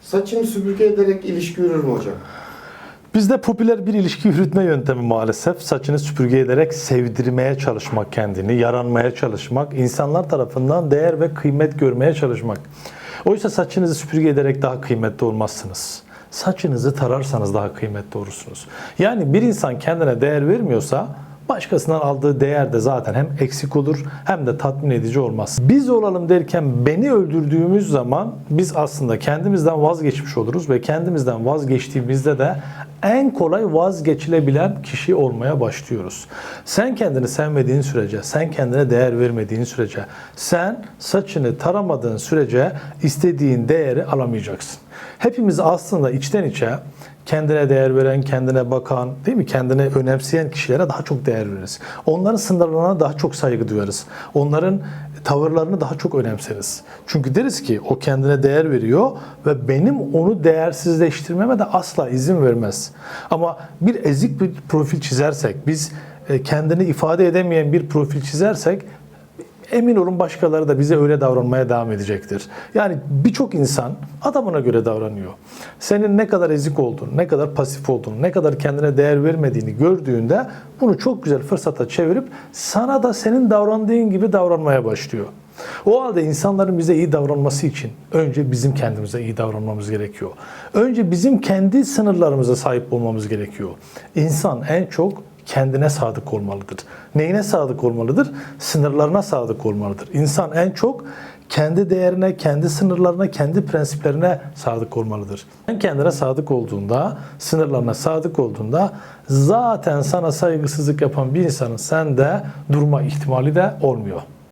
Saçını süpürge ederek ilişki yürür mü hocam? Bizde popüler bir ilişki yürütme yöntemi maalesef saçını süpürge ederek sevdirmeye çalışmak kendini, yaranmaya çalışmak, insanlar tarafından değer ve kıymet görmeye çalışmak. Oysa saçınızı süpürge ederek daha kıymetli olmazsınız. Saçınızı tararsanız daha kıymetli olursunuz. Yani bir insan kendine değer vermiyorsa başkasından aldığı değer de zaten hem eksik olur hem de tatmin edici olmaz. Biz olalım derken beni öldürdüğümüz zaman biz aslında kendimizden vazgeçmiş oluruz ve kendimizden vazgeçtiğimizde de en kolay vazgeçilebilen kişi olmaya başlıyoruz. Sen kendini sevmediğin sürece, sen kendine değer vermediğin sürece, sen saçını taramadığın sürece istediğin değeri alamayacaksın. Hepimiz aslında içten içe kendine değer veren, kendine bakan, değil mi? Kendine önemseyen kişilere daha çok değer veririz. Onların sınırlarına daha çok saygı duyarız. Onların tavırlarını daha çok önemseriz. Çünkü deriz ki o kendine değer veriyor ve benim onu değersizleştirmeme de asla izin vermez. Ama bir ezik bir profil çizersek, biz e, kendini ifade edemeyen bir profil çizersek emin olun başkaları da bize öyle davranmaya devam edecektir. Yani birçok insan adamına göre davranıyor. Senin ne kadar ezik olduğunu, ne kadar pasif olduğunu, ne kadar kendine değer vermediğini gördüğünde bunu çok güzel fırsata çevirip sana da senin davrandığın gibi davranmaya başlıyor. O halde insanların bize iyi davranması için önce bizim kendimize iyi davranmamız gerekiyor. Önce bizim kendi sınırlarımıza sahip olmamız gerekiyor. İnsan en çok kendine sadık olmalıdır. Neyine sadık olmalıdır? Sınırlarına sadık olmalıdır. İnsan en çok kendi değerine, kendi sınırlarına, kendi prensiplerine sadık olmalıdır. Sen kendine sadık olduğunda, sınırlarına sadık olduğunda zaten sana saygısızlık yapan bir insanın sende durma ihtimali de olmuyor.